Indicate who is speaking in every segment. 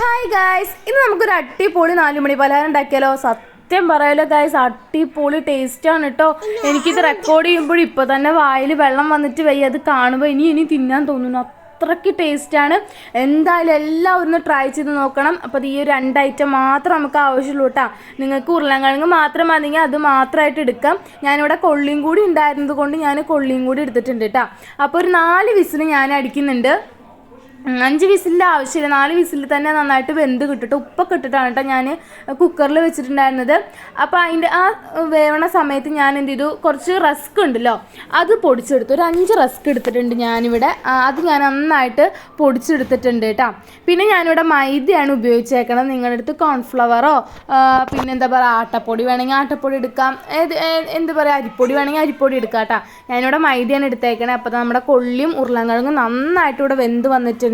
Speaker 1: Hi guys ഇന്ന് നമുക്കൊരു അട്ടിപ്പൊളി നാലുമണി പലഹാരം ഉണ്ടാക്കിയാലോ? സത്യം പറയാലോ ഗായ്സ് അട്ടിപ്പൊളി ടേസ്റ്റ് ആണ് കേട്ടോ എനിക്കിത് റെക്കോർഡ് ചെയ്യുമ്പോഴും ഇപ്പോൾ തന്നെ വായിൽ വെള്ളം വന്നിട്ട് വയ്യ. അത് കാണുമ്പോൾ ഇനി ഇനി തിന്നാൻ തോന്നുന്നു. അത്രയ്ക്ക് ആണ്. എന്തായാലും എല്ലാവരും ട്രൈ ചെയ്ത് നോക്കണം. അപ്പോൾ ഈ ഒരു രണ്ട് ഐറ്റം മാത്രം നമുക്ക് ആവശ്യമുള്ളൂ കേട്ടോ നിങ്ങൾക്ക് ഉരുളൻകിഴങ്ങ് മാത്രം മതിയെങ്കിൽ അത് മാത്രമായിട്ട് എടുക്കാം. ഞാനിവിടെ കൊള്ളിയും കൂടി ഉണ്ടായിരുന്നത് കൊണ്ട് ഞാൻ കൊള്ളിയും കൂടി എടുത്തിട്ടുണ്ട് കേട്ടോ അപ്പോൾ ഒരു നാല് വിസിൽ ഞാൻ അടിക്കുന്നുണ്ട്. അഞ്ച് വിസിലിന്റെ ആവശ്യമില്ല. നാല് വിസിലിൽ തന്നെ നന്നായിട്ട് വെന്ത് കിട്ടിട്ട് ഉപ്പൊക്കെ ഇട്ടിട്ടാണ് കേട്ടോ ഞാൻ കുക്കറിൽ വെച്ചിട്ടുണ്ടായിരുന്നത്. അപ്പോൾ അതിന്റെ ആ വേവണ സമയത്ത് ഞാൻ എന്ത് ചെയ്തു? കുറച്ച് റസ്ക് ഉണ്ടല്ലോ അത് പൊടിച്ചെടുത്തു. ഒരു അഞ്ച് റസ്ക് എടുത്തിട്ടുണ്ട് ഞാനിവിടെ. അത് ഞാൻ നന്നായിട്ട് പൊടിച്ചെടുത്തിട്ടുണ്ട് കേട്ടോ. പിന്നെ ഞാനിവിടെ മൈദയാണ് ഉപയോഗിച്ചേക്കണം നിങ്ങളുടെ അടുത്ത് കോൺഫ്ലവറോ പിന്നെ എന്താ പറയുക ആട്ടപ്പൊടി വേണമെങ്കിൽ ആട്ടപ്പൊടി എടുക്കാം. ഏത് എന്താ പറയുക അരിപ്പൊടി വേണമെങ്കിൽ അരിപ്പൊടി എടുക്കാം കേട്ടോ. ഞാനിവിടെ മൈദയാണ് എടുത്തേക്കണേ അപ്പോൾ നമ്മുടെ കൊള്ളിയും ഉരുളൻകിഴങ്ങും നന്നായിട്ട് ഇവിടെ വെന്ത് വന്നിട്ടുണ്ട്.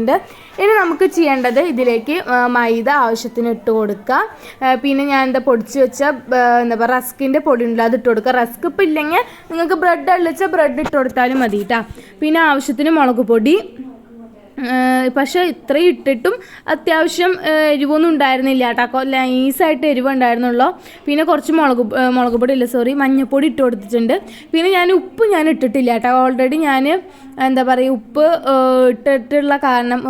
Speaker 1: ഇനി നമുക്ക് ചെയ്യേണ്ടത് ഇതിലേക്ക് മൈദ ആവശ്യത്തിന് ഇട്ട് കൊടുക്കുക പിന്നെ ഞാൻ എന്താ പൊടിച്ച് വെച്ച എന്താ പറയുക റസ്കിന്റെ പൊടി ഉണ്ടല്ലോ അത് ഇട്ട് കൊടുക്കുക റസ്ക് ഇപ്പം ഇല്ലെങ്കിൽ നിങ്ങൾക്ക് ബ്രെഡ് അള്ളിച്ച ബ്രെഡ് ഇട്ട് കൊടുത്താലും മതി കേട്ടോ പിന്നെ ആവശ്യത്തിന് മുളക് പൊടി പക്ഷെ ഇത്രയും ഇട്ടിട്ടും അത്യാവശ്യം എരിവൊന്നും ഉണ്ടായിരുന്നില്ല കേട്ടോ. നൈസായിട്ട് എരിവ് ഉണ്ടായിരുന്നുള്ളൂ. പിന്നെ കുറച്ച് മുളക് മുളക് പൊടി ഇല്ല സോറി മഞ്ഞൾപ്പൊടി ഇട്ട് കൊടുത്തിട്ടുണ്ട്. പിന്നെ ഞാൻ ഉപ്പ് ഞാൻ ഇട്ടിട്ടില്ല കേട്ടോ. ഓൾറെഡി ഞാൻ എന്താ പറയുക ഉപ്പ് ഇട്ടിട്ടുള്ള കാരണം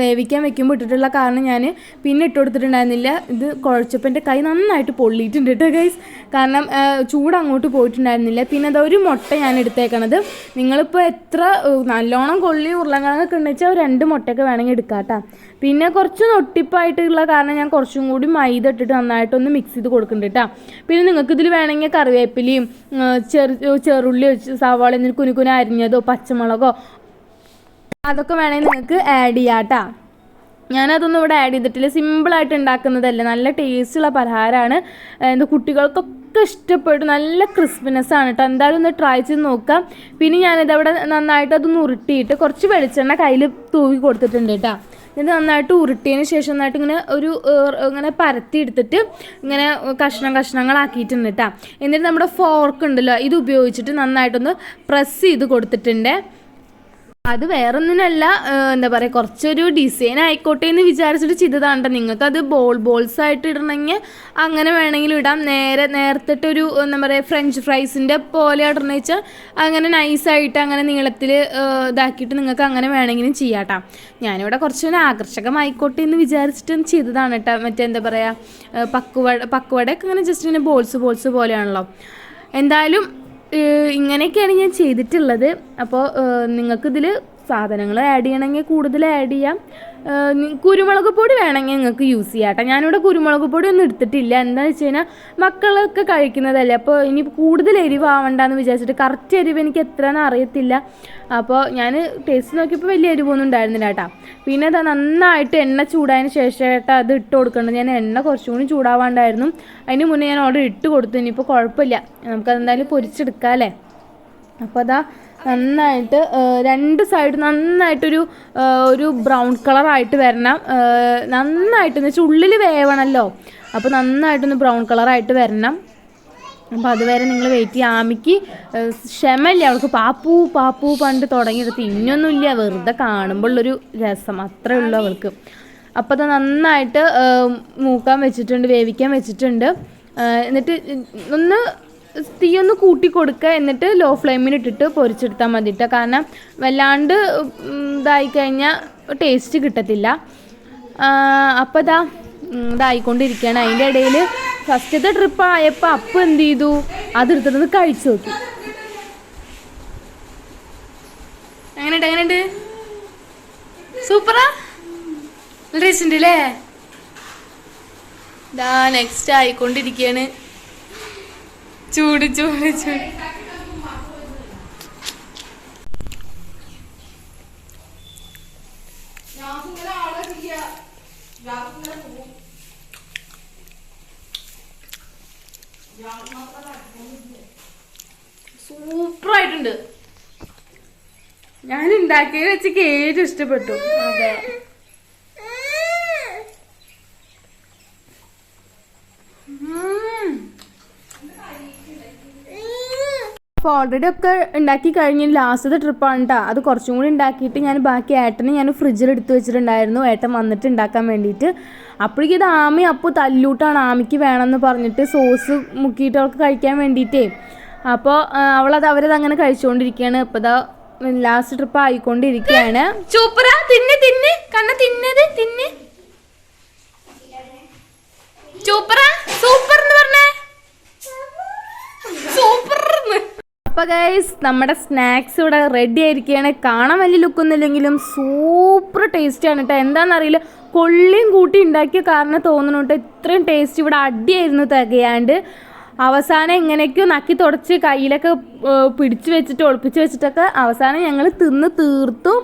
Speaker 1: വേവിക്കാൻ വെക്കുമ്പോൾ ഇട്ടിട്ടുള്ള കാരണം ഞാൻ പിന്നെ ഇട്ട് കൊടുത്തിട്ടുണ്ടായിരുന്നില്ല. ഇത് കുഴച്ചപ്പോൾ എന്റെ കൈ നന്നായിട്ട് പൊള്ളിയിട്ടുണ്ട് കേട്ടോ ഗൈസ് കാരണം ചൂട് അങ്ങോട്ട് പോയിട്ടുണ്ടായിരുന്നില്ല. പിന്നെ അത് ഒരു മുട്ട ഞാൻ എടുത്തേക്കണത്. നിങ്ങളിപ്പോൾ എത്ര നല്ലോണം കൊള്ളി ഉരുളങ്കിഴങ്ങൊക്കെ ഉണ്ടെച്ചാൽ ഒരു രണ്ട് മുട്ടയൊക്കെ വേണമെങ്കിൽ എടുക്കാം കേട്ടോ പിന്നെ കുറച്ച് നൊട്ടിപ്പായിട്ടുള്ള കാരണം ഞാൻ കുറച്ചും കൂടി മൈദ ഇട്ടിട്ട് നന്നായിട്ടൊന്ന് മിക്സ് ചെയ്ത് കൊടുക്കുന്നുണ്ട് കേട്ടോ പിന്നെ നിങ്ങൾക്ക് ഇതിൽ വേണമെങ്കിൽ കറിവേപ്പിലയും ചെറു ചെറുള്ളി വെച്ച് സവാള എന്നിട്ട് കുനുകുന അരിഞ്ഞതോ പച്ചമുളകോ അതൊക്കെ വേണമെങ്കിൽ നിങ്ങൾക്ക് ആഡ് ചെയ്യാം കേട്ടോ ഞാനതൊന്നും ഇവിടെ ആഡ് ചെയ്തിട്ടില്ല. സിമ്പിളായിട്ട് ഉണ്ടാക്കുന്നതല്ലേ. നല്ല ടേസ്റ്റുള്ള പലഹാരമാണ്. എന്താ കുട്ടികൾക്കൊക്കെ ഇഷ്ടപ്പെടും. നല്ല ക്രിസ്പിനെസ് ആണ് കേട്ടോ എന്തായാലും ഒന്ന് ട്രൈ ചെയ്ത് നോക്കാം. പിന്നെ ഞാനിത് അവിടെ നന്നായിട്ട് അതൊന്ന് ഉരുട്ടിയിട്ട് കുറച്ച് വെളിച്ചെണ്ണ കയ്യിൽ തൂവി കൊടുത്തിട്ടുണ്ട് കേട്ടോ ഇത് നന്നായിട്ട് ഉരുട്ടിയതിന് ശേഷം നന്നായിട്ട് ഇങ്ങനെ ഒരു ഇങ്ങനെ പരത്തി എടുത്തിട്ട് ഇങ്ങനെ കഷ്ണം കഷ്ണങ്ങളാക്കിയിട്ടുണ്ട് കേട്ടോ എന്നിട്ട് നമ്മുടെ ഫോർക്ക് ഉണ്ടല്ലോ ഇത് ഉപയോഗിച്ചിട്ട് നന്നായിട്ടൊന്ന് പ്രസ് ചെയ്ത് കൊടുത്തിട്ടുണ്ട്. അത് വേറൊന്നിനല്ല എന്താ പറയുക കുറച്ചൊരു ഡിസൈൻ ആയിക്കോട്ടെ എന്ന് വിചാരിച്ചിട്ട് ചെയ്തതാണ്. നിങ്ങൾക്ക് അത് ബോൾ ബോൾസ് ആയിട്ട് ഇടണമെങ്കിൽ അങ്ങനെ വേണമെങ്കിൽ ഇടാം നേരെ നേരത്തെട്ടൊരു എന്താ പറയുക ഫ്രഞ്ച് ഫ്രൈസിന്റെ പോലെ ഇടണമെന്ന് വെച്ചാൽ അങ്ങനെ നൈസായിട്ട് അങ്ങനെ നീളത്തിൽ ഇതാക്കിയിട്ട് നിങ്ങൾക്ക് അങ്ങനെ വേണമെങ്കിലും ചെയ്യാം ട്ടോ. ഞാനിവിടെ കുറച്ചൊരു ആകർഷകമായിക്കോട്ടെ എന്ന് വിചാരിച്ചിട്ട് ചെയ്തതാണ് കേട്ടോ മറ്റേ എന്താ പറയുക പക്കുവട പക്കുവടയൊക്കെ അങ്ങനെ ജസ്റ്റ് ഇങ്ങനെ ബോൾസ് ബോൾസ് പോലെയാണല്ലോ എന്തായാലും ഇങ്ങനെയൊക്കെയാണ് ഞാൻ ചെയ്തിട്ടുള്ളത്. അപ്പോൾ നിങ്ങൾക്കിതിൽ സാധനങ്ങൾ ആഡ് ചെയ്യണമെങ്കിൽ കൂടുതൽ ആഡ് ചെയ്യാം. കുരുമുളക് പൊടി വേണമെങ്കിൽ നിങ്ങൾക്ക് യൂസ് ചെയ്യാം കേട്ടോ. ഞാനിവിടെ കുരുമുളക് പൊടി ഒന്നും എടുത്തിട്ടില്ല. എന്താണെന്ന് വെച്ച് കഴിഞ്ഞാൽ മക്കളൊക്കെ കഴിക്കുന്നതല്ലേ? അപ്പോൾ ഇനി കൂടുതൽ എരിവാവണ്ടെന്ന് വിചാരിച്ചിട്ട് കറക്റ്റ് എരിവ് എനിക്ക് എത്രയാണെന്ന് അറിയത്തില്ല. അപ്പോൾ ഞാൻ ടേസ്റ്റ് നോക്കിയപ്പോൾ വലിയ എരിവൊന്നും ഉണ്ടായിരുന്നില്ല കേട്ടോ. പിന്നെ അത് നന്നായിട്ട് എണ്ണ ചൂടായതിന് ശേഷം ഏട്ടാ അത് ഇട്ട് കൊടുക്കേണ്ടത്. ഞാൻ എണ്ണ കുറച്ചും കൂടി ചൂടാവാണ്ടായിരുന്നു. അതിന് മുന്നേ ഞാൻ ഓർഡർ ഇട്ട് കൊടുത്തു. ഇനിയിപ്പോൾ കുഴപ്പമില്ല. നമുക്കതെന്തായാലും പൊരിച്ചെടുക്കാം അല്ലേ അപ്പോൾ അതാ നന്നായിട്ട് രണ്ട് സൈഡ് നന്നായിട്ടൊരു ഒരു ബ്രൗൺ കളറായിട്ട് വരണം. നന്നായിട്ട് എന്ന് വെച്ചാൽ ഉള്ളിൽ വേവണമല്ലോ അപ്പോൾ നന്നായിട്ടൊന്ന് ബ്രൗൺ കളറായിട്ട് വരണം. അപ്പോൾ അതുവരെ നിങ്ങൾ വെയിറ്റ് ചെയ്യുക ആമിക്ക് ക്ഷമയില്ല? അവൾക്ക് പാപ്പു പാപ്പു പണ്ട് തുടങ്ങിയെടുത്ത് ഇനിയൊന്നുമില്ല. വെറുതെ കാണുമ്പോൾ ഉള്ളൊരു രസം. അത്രേ ഉള്ളൂ അവൾക്ക്. അപ്പോൾ അത് നന്നായിട്ട് മൂക്കാൻ വെച്ചിട്ടുണ്ട് വേവിക്കാൻ വെച്ചിട്ടുണ്ട്. എന്നിട്ട് ഒന്ന് തീ ഒന്ന് കൂട്ടി കൊടുക്കുക എന്നിട്ട് ലോ ഫ്ലെയിമിൽ ഇട്ടിട്ട് പൊരിച്ചെടുത്താൽ മതി കേട്ടോ കാരണം വല്ലാണ്ട് ഇതായി കഴിഞ്ഞാൽ ടേസ്റ്റ് കിട്ടത്തില്ല. അപ്പോൾ ഇതാ ഇതായിക്കൊണ്ടിരിക്കുകയാണ് അതിന്റെ ഇടയിൽ ഫസ്റ്റത്തെ ട്രിപ്പ് ആയപ്പോൾ അപ്പം എന്ത് ചെയ്തു? അതെടുത്തിട്ട് കഴിച്ചു നോക്കി. എങ്ങനെയുണ്ട് എങ്ങനെയുണ്ട്? സൂപ്പറാ? നല്ല ടേസ്റ്റ് അല്ലേ ഇതാ നെക്സ്റ്റ് ആയിക്കൊണ്ടിരിക്കുകയാണ് ചൂട് ചൂട് ചൂട്. സൂപ്പറായിട്ടുണ്ട്. ഞാൻ ഉണ്ടാക്കിയത് വെച്ച് ഏറ്റവും ഇഷ്ടപ്പെട്ടു. അതെ. അപ്പോൾ ഓൾറെഡി ഒക്കെ ഉണ്ടാക്കി കഴിഞ്ഞ് ലാസ്റ്റത്തെ ട്രിപ്പാണ് കേട്ടോ അത് കുറച്ചും കൂടി ഉണ്ടാക്കിയിട്ട് ഞാൻ ബാക്കി ഏട്ടനെ ഞാൻ ഫ്രിഡ്ജിൽ എടുത്ത് വെച്ചിട്ടുണ്ടായിരുന്നു. ഏട്ടൻ വന്നിട്ട് ഉണ്ടാക്കാൻ വേണ്ടിയിട്ട്. അപ്പോഴേക്കും ഇത് ആമി അപ്പോൾ തല്ലൂട്ടാണ്. ആമിക്ക് വേണമെന്ന് പറഞ്ഞിട്ട് സോസ് മുക്കിയിട്ട് അവൾക്ക് കഴിക്കാൻ വേണ്ടിയിട്ടേ. അപ്പോൾ അവളത് അവരത് അങ്ങനെ കഴിച്ചുകൊണ്ടിരിക്കുകയാണ്. ഇപ്പോൾ ഇതാ ലാസ്റ്റ് ട്രിപ്പ് ആയിക്കൊണ്ടിരിക്കുകയാണ്. സൂപ്പറ തിന്ന് തിന്ന്. കണ്ണ തിന്നത് തിന്ന്. സൂപ്പറാ സൂപ്പർ എന്ന് പറഞ്ഞേ. സൂപ്പർ. അപ്പൊ ഗൈസ് നമ്മുടെ സ്നാക്സ് ഇവിടെ റെഡി ആയിരിക്കുകയാണ് കാണാൻ വലിയ ലുക്കൊന്നുമില്ലെങ്കിലും സൂപ്പർ ടേസ്റ്റിയാണ് കേട്ടോ എന്താണെന്നറിയില്ല കൊള്ളിയും കൂട്ടി ഉണ്ടാക്കിയ കാരണം തോന്നുന്നു കേട്ടോ ഇത്രയും ടേസ്റ്റ് ഇവിടെ അടിയായിരുന്നു തികയാണ്ട്. അവസാനം എങ്ങനെയൊക്കെയോ നക്കി തുടച്ച് കയ്യിലൊക്കെ പിടിച്ച് വെച്ചിട്ട് ഒളിപ്പിച്ച് വെച്ചിട്ടൊക്കെ അവസാനം ഞങ്ങൾ തിന്ന് തീർത്തു.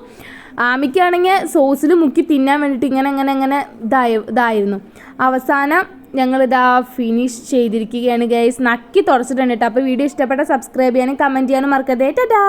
Speaker 1: ആമിക്കാണെങ്കിൽ സോസിൽ മുക്കി തിന്നാൻ വേണ്ടിയിട്ട് ഇങ്ങനെ അങ്ങനെ അങ്ങനെ ഇതായി ഇതായിരുന്നു. അവസാനം ഞങ്ങളിതാ ഫിനിഷ് ചെയ്തിരിക്കുകയാണ് ഗൈസ് നക്കി തുടച്ചിട്ടുണ്ട് കേട്ടോ അപ്പോൾ വീഡിയോ ഇഷ്ടപ്പെട്ട സബ്സ്ക്രൈബ് ചെയ്യാനും കമന്റ് ചെയ്യാനും മറക്കരുത്. ടാറ്റാ